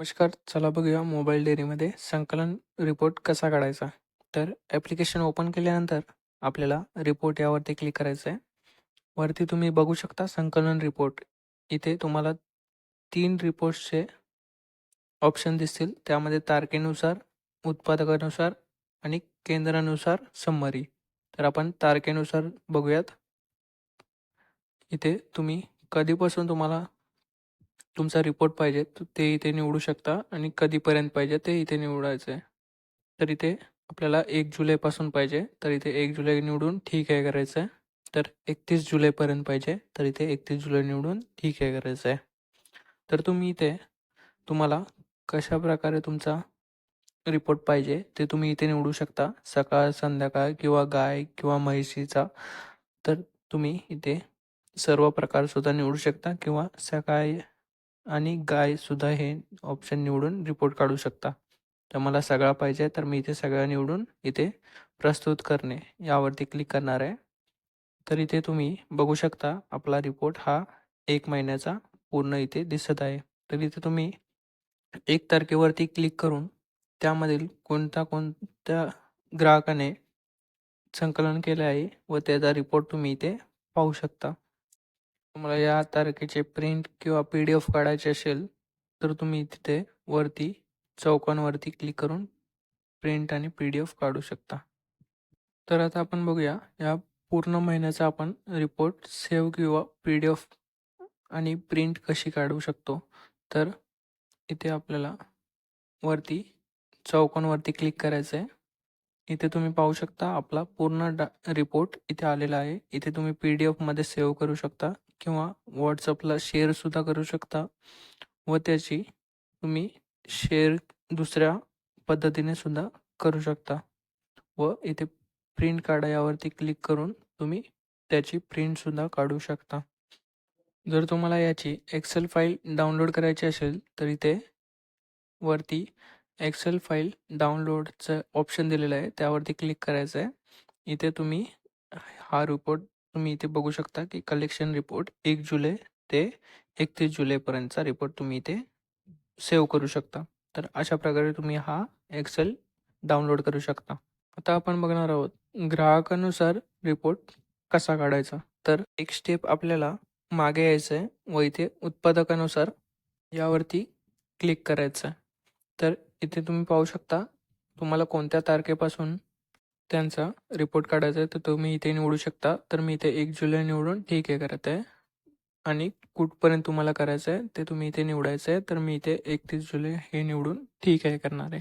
नमस्कार चला बघूया मोबाईल डेअरीमध्ये संकलन रिपोर्ट कसा काढायचा? तर ॲप्लिकेशन ओपन केल्यानंतर आपल्याला रिपोर्ट यावरती क्लिक करायचं आहे वरती तुम्ही बघू शकता संकलन रिपोर्ट. इथे तुम्हाला तीन रिपोर्ट्सचे ऑप्शन दिसतील. त्यामध्ये तारखेनुसार उत्पादकानुसार आणि केंद्रानुसार समरी तर आपण तारखेनुसार बघूयात. इथे तुम्ही कधीपासून तुम्हाला तुमचा रिपोर्ट पाहिजे ते इथे निवडू शकता आणि कधीपर्यंत पाहिजे ते इथे निवडायचं आहे. तर इथे आपल्याला एक जुलैपासून पाहिजे तर इथे एक जुलै निवडून ठीक आहे करायचं आहे. तर एकतीस जुलैपर्यंत पाहिजे तर इथे एकतीस जुलै निवडून ठीक आहे करायचं आहे. तर तुम्ही इथे तुम्हाला कशा प्रकारे तुमचा रिपोर्ट पाहिजे ते तुम्ही इथे निवडू शकता. सकाळ संध्याकाळ किंवा गाय किंवा म्हैशीचा तर तुम्ही इथे सर्व प्रकारसुद्धा निवडू शकता किंवा सकाळी आणि गायसुद्धा हे ऑप्शन निवडून रिपोर्ट काढू शकता. तर मला सगळा पाहिजे तर मी इथे सगळ्या निवडून इथे प्रस्तुत करणे यावरती क्लिक करणार आहे. तर इथे तुम्ही बघू शकता आपला रिपोर्ट हा एक महिन्याचा पूर्ण इथे दिसत आहे. तर इथे तुम्ही एक तारखेवरती क्लिक करून त्यामधील कोणत्या कोणत्या ग्राहकाने संकलन केले आहे व त्याचा रिपोर्ट तुम्ही इथे पाहू शकता. तुम्हाला या तारखेचे प्रिंट किंवा पी डी एफ काढायचे असेल तर तुम्ही तिथे वरती चौकांवरती क्लिक करून प्रिंट आणि पी डी एफ काढू शकता. तर आता आपण बघूया या पूर्ण महिन्याचा आपण रिपोर्ट सेव्ह किंवा पी डी एफ आणि प्रिंट कशी काढू शकतो. तर इथे आपल्याला वरती चौकोनवरती क्लिक करायचं आहे इथे तुम्ही पाहू शकता आपला पूर्ण डा रिपोर्ट इथे आलेला आहे. इथे तुम्ही पी डी एफमध्ये सेव्ह करू शकता. किंवा व्हॉट्सअपला शेअरसुद्धा करू शकता व त्याची तुम्ही शेअर दुसऱ्या पद्धतीने सुद्धा करू शकता. व इथे प्रिंट काढा यावरती क्लिक करून तुम्ही त्याची प्रिंटसुद्धा काढू शकता. जर तुम्हाला याची एक्सेल फाईल डाउनलोड करायची असेल तर इथे वरती एक्सेल फाईल डाउनलोडचं ऑप्शन दिलेलं आहे त्यावरती क्लिक करायचं आहे इथे तुम्ही हा रिपोर्ट तुम्ही इथे बघू शकता की कलेक्शन रिपोर्ट एक जुलै ते एकतीस जुलैपर्यंतचा रिपोर्ट तुम्ही इथे सेव्ह करू शकता. तर अशा प्रकारे तुम्ही हा एक्सेल डाउनलोड करू शकता. आता आपण बघणार आहोत ग्राहकानुसार रिपोर्ट कसा काढायचा. तर एक स्टेप आपल्याला मागे यायचं आहे व इथे उत्पादकानुसार यावरती क्लिक करायचं आहे तर इथे तुम्ही पाहू शकता तुम्हाला कोणत्या तारखेपासून त्यांचा रिपोर्ट काढायचा आहे तर तुम्ही इथे निवडू शकता. तर मी इथे एक जुलै निवडून ठीक आहे करत आहे. आणि कुठपर्यंत तुम्हाला करायचं आहे ते तुम्ही इथे निवडायचं आहे. तर मी इथे एकतीस जुलै हे निवडून ठीक आहे करणार आहे.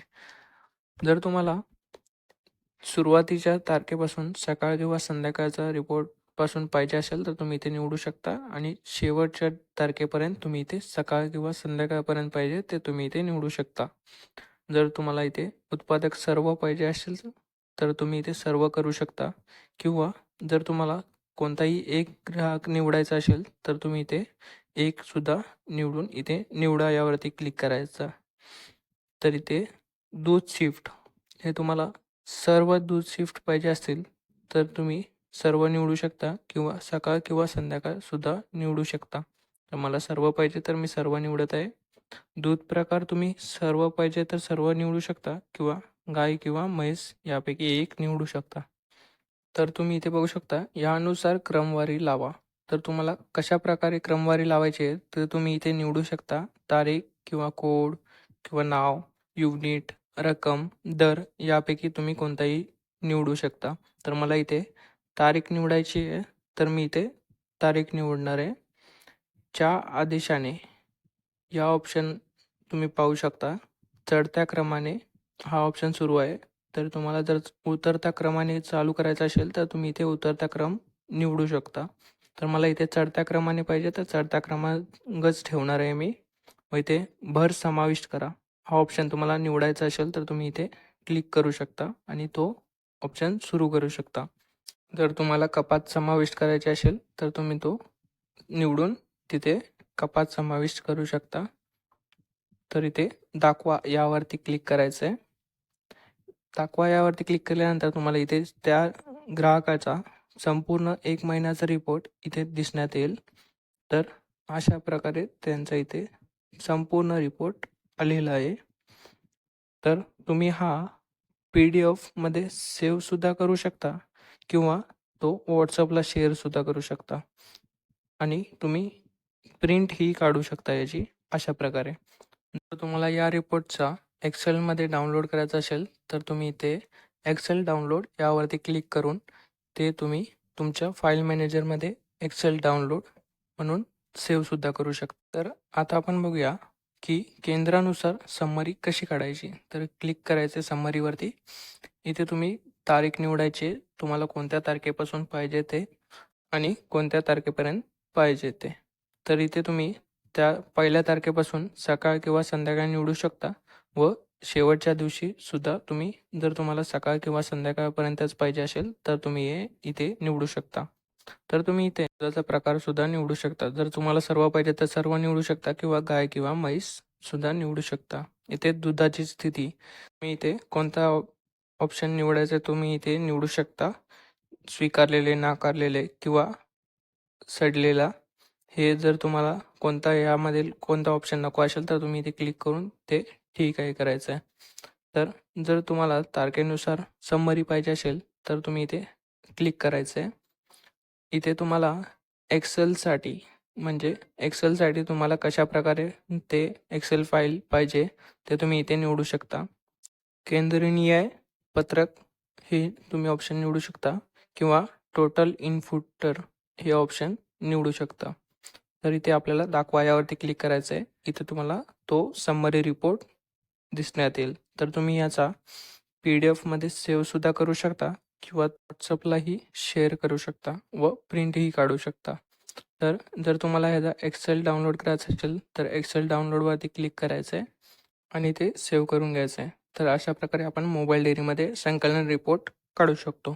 जर तुम्हाला सुरुवातीच्या तारखेपासून सकाळ किंवा संध्याकाळचा रिपोर्टपासून पाहिजे असेल तर तुम्ही इथे निवडू शकता. आणि शेवटच्या तारखेपर्यंत तुम्ही इथे सकाळ किंवा संध्याकाळपर्यंत पाहिजे ते तुम्ही इथे निवडू शकता. जर तुम्हाला इथे उत्पादक सर्व पाहिजे असेल तर तर तुम्ही इथे सर्व करू शकता. किंवा जर तुम्हाला कोणताही एक ग्राहक निवडायचा असेल तर तुम्ही इथे एकसुद्धा निवडून इथे निवडा यावरती क्लिक करायचा. तर इथे दूध शिफ्ट हे तुम्हाला सर्व दूध शिफ्ट पाहिजे असतील तर तुम्ही सर्व निवडू शकता किंवा सकाळ किंवा संध्याकाळसुद्धा निवडू शकता. तर मला सर्व पाहिजे तर मी सर्व निवडत आहे. दूध प्रकार तुम्ही सर्व पाहिजे तर सर्व निवडू शकता किंवा गाय किंवा म्हैस यापैकी एक निवडू शकता. तर तुम्ही इथे बघू शकता यानुसार क्रमवारी लावा. तर तुम्हाला कशा प्रकारे क्रमवारी लावायची आहे तर तुम्ही इथे निवडू शकता तारीख किंवा कोड किंवा नाव युनिट रक्कम दर यापैकी तुम्ही कोणताही निवडू शकता. तर मला इथे तारीख निवडायची आहे तर मी इथे तारीख निवडणार आहे. च्या आदेशाने या ऑप्शन तुम्ही पाहू शकता. चढत्या क्रमाने हा ऑप्शन सुरू आहे. तर तुम्हाला जर उतरता क्रमाने चालू करायचा असेल तर तुम्ही इथे उतरता क्रम निवडू शकता. तर मला इथे चढत्या क्रमाने पाहिजे तर चढत्या क्रमांकच ठेवणार आहे मी. व इथे भर समाविष्ट करा. हा ऑप्शन तुम्हाला निवडायचा असेल तर तुम्ही इथे क्लिक करू शकता आणि तो ऑप्शन सुरू करू शकता. जर तुम्हाला कपात समाविष्ट करायचे असेल तर तुम्ही तो निवडून तिथे कपात समाविष्ट करू शकता. तर इथे दाखवा यावरती क्लिक करायचं आहे दाखवा यावरती क्लिक केल्यानंतर तुम्हाला इथे त्या ग्राहकाचा संपूर्ण एक महिन्याचा रिपोर्ट इथे दिसण्यात येईल. तर अशा प्रकारे त्यांचा इथे संपूर्ण रिपोर्ट आलेला आहे. तर तुम्ही हा पी डी एफमध्ये सेव्हसुद्धा करू शकता किंवा तो व्हॉट्सअपला शेअरसुद्धा करू शकता. आणि तुम्ही प्रिंट ही काढू शकता याची अशा प्रकारे. जर तुम्हाला या रिपोर्टचा एक्सेलमध्ये डाउनलोड करायचं असेल तर तुम्ही इथे एक्सेल डाउनलोड यावरती क्लिक करून ते तुम्ही तुमच्या फाईल मॅनेजरमध्ये एक्सेल डाउनलोड म्हणून सेव्हसुद्धा करू शकता. तर आता आपण बघूया की केंद्रानुसार समरी कशी काढायची. तर क्लिक करायचे समरीवरती इथे तुम्ही तारीख निवडायची तुम्हाला कोणत्या तारखेपासून पाहिजे ते आणि कोणत्या तारखेपर्यंत पाहिजे ते. तर इथे तुम्ही त्या पहिल्या तारखेपासून सकाळ किंवा संध्याकाळ निवडू शकता. व शेवटच्या दिवशी सुद्धा तुम्ही जर तुम्हाला सकाळ किंवा संध्याकाळपर्यंतच पाहिजे असेल तर तुम्ही हे इथे निवडू शकता. तर तुम्ही इथे दुधाचा प्रकार सुद्धा निवडू शकता. जर तुम्हाला सर्व पाहिजे तर सर्व निवडू शकता किंवा गाय किंवा म्हैस सुद्धा निवडू शकता. इथे दुधाची स्थिती तुम्ही इथे कोणता ऑप्शन निवडायचा तुम्ही इथे निवडू शकता. स्वीकारलेले नाकारलेले किंवा सडलेला हे जर तुम्हाला कोणता यामधील कोणता ऑप्शन नको असेल तर तुम्ही इथे क्लिक करून ते ठीक आहे करायचं आहे. तर जर तुम्हाला तारखेनुसार समरी पाहिजे असेल तर तुम्ही इथे क्लिक करायचं आहे. इथे तुम्हाला एक्सेलसाठी म्हणजे एक्सेलसाठी तुम्हाला कशा प्रकारे ते एक्सेल फाईल पाहिजे ते तुम्ही इथे निवडू शकता. केंद्रीय पत्रक हे तुम्ही ऑप्शन निवडू शकता किंवा टोटल इनफुटर हे ऑप्शन निवडू शकता. तर इथे आपल्याला दाखवा यावरती क्लिक करायचं आहे इथे तुम्हाला तो समरी रिपोर्ट दिसण्यात येईल. तर तुम्ही याचा पी डी एफमध्ये सेव्हसुद्धा करू शकता किंवा व्हॉट्सअपलाही शेअर करू शकता व प्रिंटही काढू शकता. तर जर तुम्हाला ह्याचा एक्सेल डाउनलोड करायचं असेल तर एक्सेल डाउनलोडवरती क्लिक करायचं आहे आणि ते सेव्ह करून घ्यायचं आहे तर अशा प्रकारे आपण मोबाईल डेअरीमध्ये संकलन रिपोर्ट काढू शकतो.